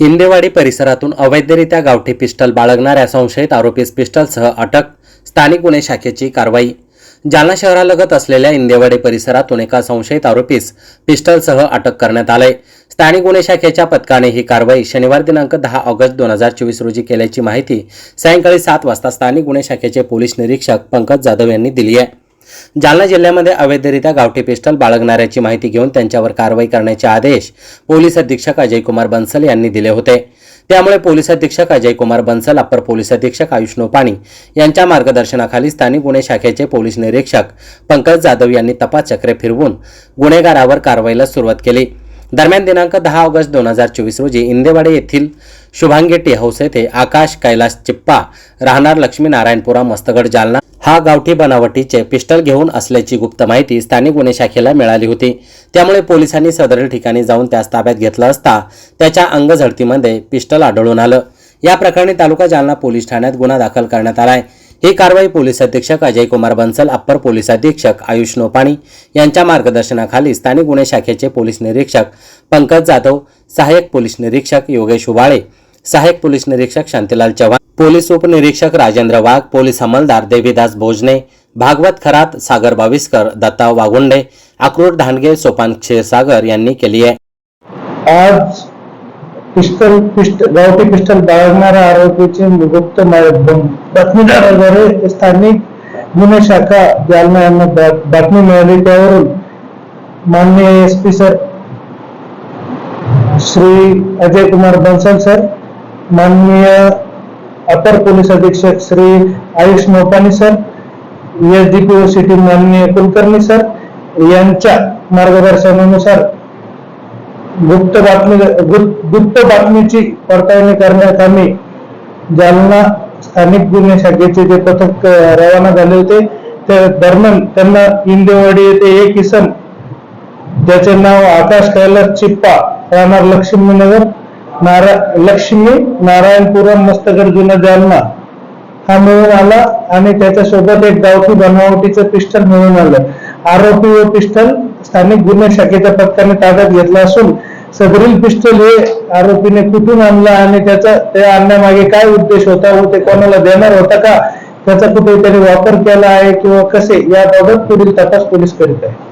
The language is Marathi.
इंदेवाडी परिसरातून अवैधरित्या गावठी पिस्टल बाळगणाऱ्या संशयित आरोपीस पिस्टलसह अटक स्थानिक गुन्हे शाखेची कारवाई. जालना शहरालगत असलेल्या इंदेवाडी परिसरातून एका संशयित आरोपीस पिस्टलसह अटक करण्यात आलंय. स्थानिक गुन्हे शाखेच्या पथकाने ही कारवाई शनिवार दिनांक दहा ऑगस्ट दोन हजार चोवीस रोजी केल्याची माहिती सायंकाळी सात वाजता स्थानिक गुन्हे शाखेचे पोलीस निरीक्षक पंकज जाधव यांनी दिली आहे. जालना जिल्ह्यामध्ये अवैधरित्या गावठी पिस्टल बाळगणाऱ्याची माहिती घेऊन त्यांच्यावर कारवाई करण्याचे आदेश पोलीस अधीक्षक अजयकुमार बन्सल यांनी दिले होते. त्यामुळे पोलीस अधीक्षक अजयकुमार बन्सल अप्पर पोलीस अधीक्षक आयुष नोपाणी यांच्या मार्गदर्शनाखाली स्थानिक गुन्हे शाखेचे पोलीस निरीक्षक पंकज जाधव यांनी तपास चक्रे फिरवून गुन्हेगारावर कारवाईला सुरुवात केली. दरम्यान दिनांक दहा ऑगस्ट दोन हजार चोवीस रोजी इंदेवाडे येथील शुभांगी टी हाऊस येथे आकाश कैलास चिप्पा राहणार लक्ष्मीनारायणपुरा मस्तगड जालना हा गावठी बनावटीचे पिस्टल घेऊन असल्याची गुप्त माहिती स्थानिक गुन्हे शाखेला मिळाली होती. त्यामुळे पोलिसांनी सदर ठिकाणी जाऊन त्यास ताब्यात घेतलं असता त्याच्या अंगझडतीमध्ये पिस्टल आढळून आलं. या प्रकरणी तालुका जालना पोलीस ठाण्यात गुन्हा दाखल करण्यात आलाय. ही कारवाई पोलीस अधीक्षक अजय कुमार बन्सल अप्पर पोलीस अधीक्षक आयुष नोपाणी यांच्या मार्गदर्शनाखाली स्थानिक गुन्हे शाखेचे पोलीस निरीक्षक पंकज जाधव सहाय्यक पोलीस निरीक्षक योगेश उबाळे सहाय्यक पोलीस निरीक्षक शांतीलाल चव्हाण पोलीस उपनिरीक्षक राजेंद्र वाघ पोलीस अंमलदार देवीदास भोजने भागवत खरात सागर बाविस्कर दत्ता वागुंडे अक्रोड धानगे सोपान क्षीरसागर यांनी केली आहे. आज पिस्टल पिस्टल गावठी पिस्टल बाळगणाऱ्या आरोपीची गुप्त बातमीदाराद्वारे स्थानिक गुन्हे शाखा जालना यांना बातमी मिळाली. त्यावरून माननीय S P sir Shri Ajay Kumar Bansal sir माननीय अपर पोलीस अधीक्षक Shri Ayush Nopani sir S D P O city माननीय कुलकर्णी सर यांच्या मार्गदर्शनानुसार गुप्त बातमी गुप्त बातमीची पडताळणी करण्यात आम्ही जालना स्थानिक गुन्हे शाखेचे जे पथक रवाना झाले होते त्या दरम्यान त्यांना इंदेवाडी येथे एक इसम ज्याचे नाव आकाश कैलास चिप्पा राहणार लक्ष्मीनगर नारा लक्ष्मी नारायणपुरम मस्तगड जुना जालना हा मिळून आला आणि त्याच्यासोबत एक गावठी बनावटीचं पिस्टल मिळून आलं. आरोपी व पिस्टल स्थानिक गुन्हे शाखेच्या पथकाने ताब्यात घेतला असून सदरील पिस्टल हे आरोपीने कुठून आणलं आणि त्याचा ते आणण्यामागे काय उद्देश होता व ते कोणाला देणार होता का? त्याचा कुठे त्याने वापर केला आहे किंवा कसे? याबाबत पुढील तपास पोलीस करीत आहे